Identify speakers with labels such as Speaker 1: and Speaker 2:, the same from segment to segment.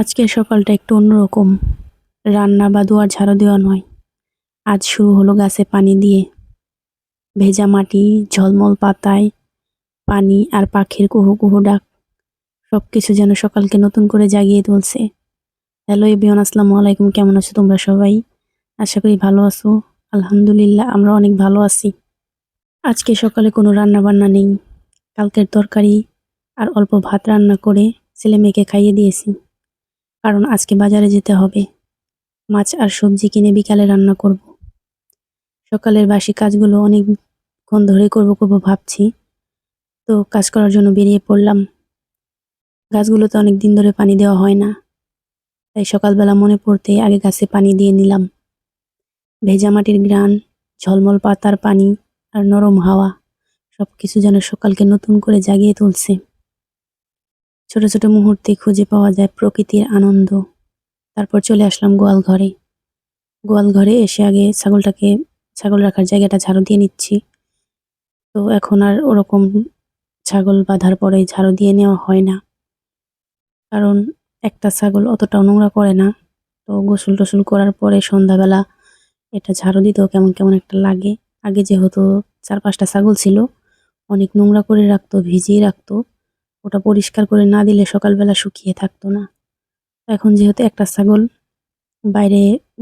Speaker 1: আজকের সকালটা একটু অন্যরকম। রান্না বা দুয়ার ঝাড়ু দেওয়া নয়। আজ শুরু হলো গাছে পানি দিয়ে। ভেজা মাটি, ঝলমল পাতায়, পানি আর পাখির কুহু কুহু ডাক। সব কিছু যেন সকালকে নতুন করে জাগিয়ে তুলছে। হ্যালো এবিয়ন আসসালামু আলাইকুম। কেমন আছো তোমরা সবাই? আশা করি ভালো আছো। আলহামদুলিল্লাহ, আমরা অনেক ভালো আছি। আজকে সকালে কোনো রান্না বান্না নেই। কালকের তরকারি আর অল্প ভাত রান্না করে ছেলে মেয়েকে খাইয়ে দিয়েছি। কারণ আজকে বাজারে যেতে হবে। মাছ আর সবজি কিনে বিকালে রান্না করব। সকালের বাসি কাজগুলো অনেকক্ষণ ধরে করব করব ভাবছি। তো কাজ করার জন্য বেরিয়ে পড়লাম। গাছগুলোতে অনেক দিন ধরে পানি দেওয়া হয় না। তাই সকালবেলা মনে পড়তে আগে গাছে পানি দিয়ে নিলাম। ভেজা মাটির গ্রান ঝলমল পাতার পানি আর নরম হাওয়া সব কিছু যেন সকালকে নতুন করে জাগিয়ে তুলছে। ছোট ছোট মুহূর্তে খুঁজে পাওয়া যায় প্রকৃতির আনন্দ। তারপর চলে আসলাম গোয়াল ঘরে গোয়াল ঘরে এসে আগে ছাগলটাকে, ছাগল রাখার জায়গাটা ঝাড়ু দিয়ে নিচ্ছি। তো এখন আর ওরকম ছাগল বাঁধার পরে ঝাড়ু দিয়ে নেওয়া হয় না। কারণ একটা ছাগল অতটাও নোংরা করে না। তো গোসল টোসল করার পরে সন্ধ্যাবেলা এটা ঝাড়ু দিতেও কেমন কেমন একটা লাগে। আগে যেহেতু চার পাঁচটা ছাগল ছিল, অনেক নোংরা করে রাখতো, ভিজিয়ে রাখতো। ওটা পরিষ্কার করে না দিলে সকালবেলা শুকিয়ে থাকতো না। এখন যেহেতু একটা ছাগল, বাইরে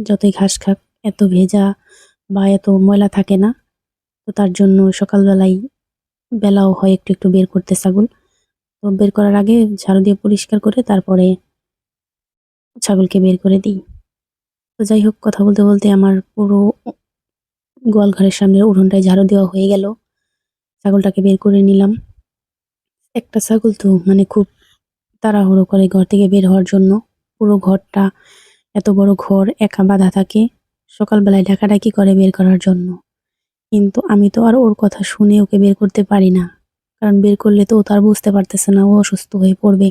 Speaker 1: যতই ঘাস খাক, এত ভেজা বা এত ময়লা থাকে না, তো তার জন্য সকালবেলাই বেলাও হয় একটু একটু বের করতে ছাগল। তো বের করার আগে ঝাড়ু দিয়ে পরিষ্কার করে তারপরে ছাগলকে বের করে দিই। তো যাই হোক, কথা বলতে বলতে আমার পুরো গোয়াল ঘরের সামনে উঠোনটায় ঝাড়ু দেওয়া হয়ে গেল। ছাগলটাকে বের করে নিলাম। একটা ছাগল তো মানে খুব তাড়াহুড়ো করে ঘর থেকে বের হওয়ার জন্য। পুরো ঘরটা এত বড় ঘর, একা বাঁধা থাকে। সকালবেলায় ডাকাডাকি করে বের করার জন্য। কিন্তু আমি তো আর ওর কথা শুনে ওকে বের করতে পারি না। কারণ বের করলে তো ও তার বুঝতে পারতেছে না, ও অসুস্থ হয়ে পড়বে।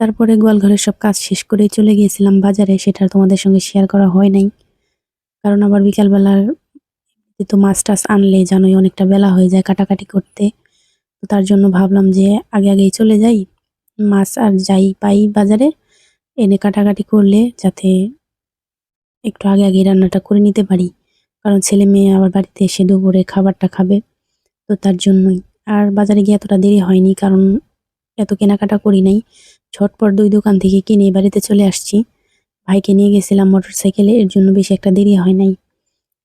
Speaker 1: তারপরে গোয়ালঘরের সব কাজ শেষ করে চলে গিয়েছিলাম বাজারে, সেটা তোমাদের সঙ্গে শেয়ার করা হয় নাই। কারণ আবার বিকালবেলার তো মাছ টাছ আনলে জানোই অনেকটা বেলা হয়ে যায় কাটাকাটি করতে। তার জন্য ভাবলাম যে আগে আগেই চলে যাই, মাছ আর যাই পাই বাজারে, এনে কাটাকাটি করলে যাতে একটু আগে আগে রান্নাটা করে নিতে পারি। কারণ ছেলে মেয়ে আবার বাড়িতে এসে দুপুরে খাবারটা খাবে, তো তার জন্যই। আর বাজারে গিয়ে এতটা দেরি হয়নি, কারণ এত কেনাকাটা করি নাই। ঝটপট দুই দোকান থেকে কিনে বাড়িতে চলে আসছি। ভাইকে নিয়ে গেছিলাম মোটর সাইকেলে এর জন্য বেশি একটা দেরি হয় নাই।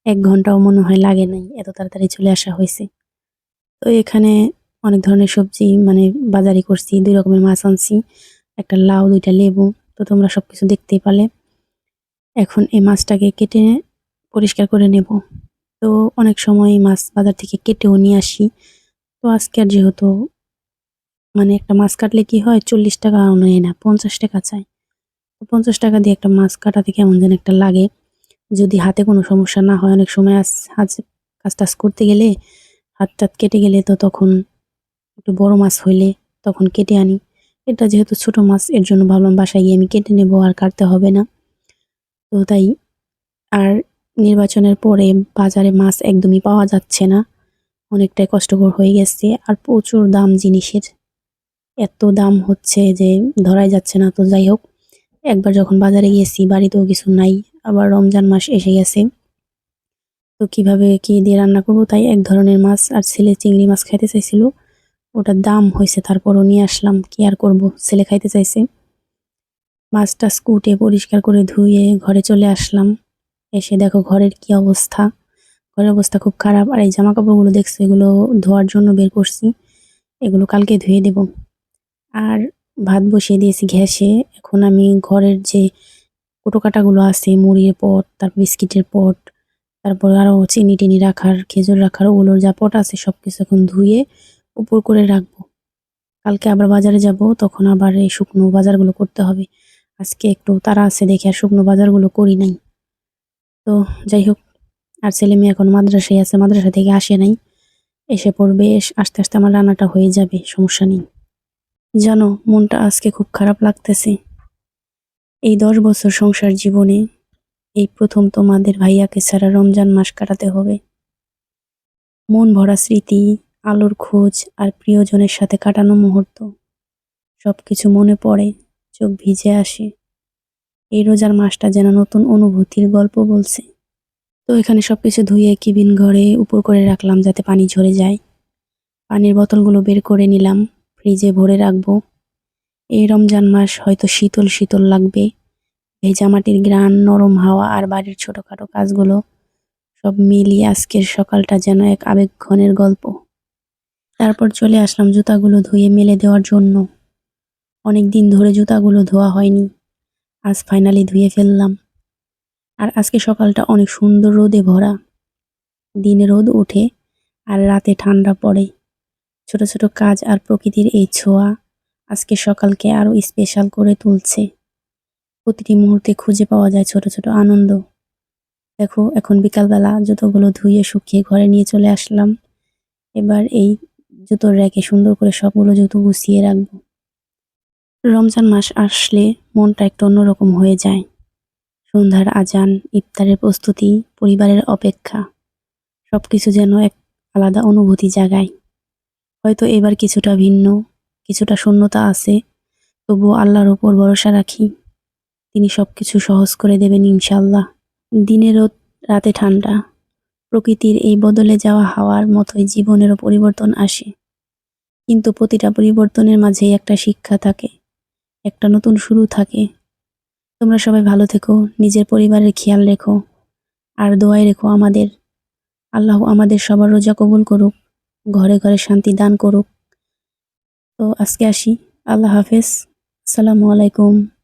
Speaker 1: এক ঘন্টাও মনে হয় লাগে নাই, এত তাড়াতাড়ি চলে আসা হয়েছে। তো এখানে অনেক ধরনের সবজি মানে বাজারে করছি, দুই রকমের মাছ আনছি, একটা লাউ, দুইটা লেবু, তো তোমরা সব কিছু দেখতেই পালে এখন এই মাছটাকে কেটে পরিষ্কার করে নেব। তো অনেক সময় মাছ বাজার থেকে কেটেও নিয়ে আসি। তো আজকে আর যেহেতু মানে একটা মাছ কাটলে কি হয়, চল্লিশ টাকা নেয় না, পঞ্চাশ টাকা চাই। তো পঞ্চাশ টাকা দিয়ে একটা মাছ কাটাতে কেমন যেন একটা লাগে। যদি হাতে কোনো সমস্যা না হয়, অনেক সময় হাত কাজ টাজ করতে গেলে হাত টাত কেটে গেলে তো তখন একটু বড় মাছ হইলে তখন কেটে আনি। এটা যেহেতু ছোট মাছ, এর জন্য ভাবলাম বাসায় গিয়ে আমি কেটে নেব আর কাটতে হবে না। তো তাই আর নির্বাচনের পরে বাজারে মাছ একদমই পাওয়া যাচ্ছে না। অনেকটাই কষ্টকর হয়ে গেছে আর প্রচুর দাম জিনিসের। এত দাম হচ্ছে যে ধরাই যাচ্ছে না। তো যাই হোক, একবার যখন বাজারে গিয়েছি, বাড়িতেও কিছু নাই, আবার রমজান মাস এসে গেছে। তো কীভাবে কি দিয়ে রান্না করব তাই এক ধরনের মাছ আর ছেলে চিংড়ি মাছ খাইতে চাইছিল। ওটার দাম হয়েছে তারপরও নিয়ে আসলাম, কি আর করব? ছেলে খাইতে চাইছে। মাছটা স্কুটে পরিষ্কার করে ধুয়ে ঘরে চলে আসলাম। এসে দেখো ঘরের কি অবস্থা। ঘরের অবস্থা খুব খারাপ। আর এই জামা কাপড়গুলো দেখছ, এগুলো ধোয়ার জন্য বের করছি। এগুলো কালকে ধুয়ে দেব। আর ভাত বসিয়ে দিয়েছি গ্যাসে। এখন আমি ঘরের যে কুটো কাটাগুলো আছে, মুড়ির পট তারপর বিস্কিটের পট, তারপর আরও চিনি টিনি রাখার, খেজুর রাখার, ওগুলোর যা পট আছে সব কিছু এখন ধুয়ে উপর করে রাখব। কালকে আবার বাজারে যাব, তখন আবার এই শুকনো বাজারগুলো করতে হবে। আজকে একটু তারা আছে দেখে আর শুকনো বাজারগুলো করি নাই। তো যাই হোক, আর ছেলে মেয়ে এখন মাদ্রাসায় আছে, মাদ্রাসা থেকে আসে নাই। এসে পড়বে আস্তে আস্তে আমার রান্নাটা হয়ে যাবে, সমস্যা নেই। জানো, মনটা আজকে খুব খারাপ লাগতেছে। এই দশ বছর সংসার জীবনে এই প্রথম তোমাদের ভাইয়াকে ছাড়া রমজান মাস কাটাতে হবে। মন ভরা স্মৃতি আলোর খোঁজ আর প্রিয়জনের সাথে কাটানো মুহূর্ত। সব কিছু মনে পড়ে, চোখ ভিজে আসে। এই রোজার মাসটা যেন নতুন অনুভূতির গল্প বলছে। তো এখানে সবকিছু ধুয়ে কিবিন ঘরে উপর করে রাখলাম যাতে পানি ঝরে যায়। পানির বোতলগুলো বের করে নিলাম, ফ্রিজে ভরে রাখব। এই রমজান মাস হয়তো শীতল শীতল লাগবে। ভেজা মাটির গ্রান নরম হাওয়া আর বাড়ির ছোটখাটো কাজগুলো সব মিলিয়ে আজকের সকালটা যেন এক আবেগঘনের গল্প। তারপর চলে আসলাম জুতাগুলো ধুয়ে মেলে দেওয়ার জন্য। অনেক দিন ধরে জুতাগুলো ধোয়া হয়নি। আজ ফাইনালি ধুয়ে ফেললাম। আর আজকে সকালটা অনেক সুন্দর রোদে ভরা। দিনে রোদ ওঠে আর রাতে ঠান্ডা পড়ে। ছোট ছোট কাজ আর প্রকৃতির এই ছোঁয়া আজকে সকালকে আরও স্পেশাল করে তুলছে। প্রতিটি মুহূর্তে খুঁজে পাওয়া যায় ছোট ছোট আনন্দ। দেখো, এখন বিকালবেলা জুতোগুলো ধুয়ে শুকিয়ে ঘরে নিয়ে চলে আসলাম। এবার এই জুতোর র্যাকে সুন্দর করে সবগুলো জুতো গুছিয়ে রাখব। রমজান মাস আসলে মনটা একটু অন্যরকম হয়ে যায়। সন্ধ্যার আজান, ইফতারের প্রস্তুতি, পরিবারের অপেক্ষা, সবকিছু যেন এক আলাদা অনুভূতি জাগায়। হয়তো এবার কিছুটা ভিন্ন, কিছুটা শূন্যতা আছে, তবুও আল্লাহর ওপর ভরসা রাখি। তিনি সবকিছু সহজ করে দেবেন ইনশাল্লাহ দিনে রোদ রাতে ঠান্ডা, প্রকৃতির এই বদলে যাওয়া হাওয়ার মতোই জীবনেরও পরিবর্তন আসে। কিন্তু প্রতিটা পরিবর্তনের মাঝেই একটা শিক্ষা থাকে, একটা নতুন শুরু থাকে। তোমরা সবাই ভালো থেকো, নিজের পরিবারের খেয়াল রেখো, আর দোয়াই রেখো আমাদের। আল্লাহ আমাদের সবার রোজা কবুল করুক, ঘরে ঘরে শান্তি দান করুক। তো আজকে আসি, আল্লাহ হাফেজ। আসসালামু আলাইকুম।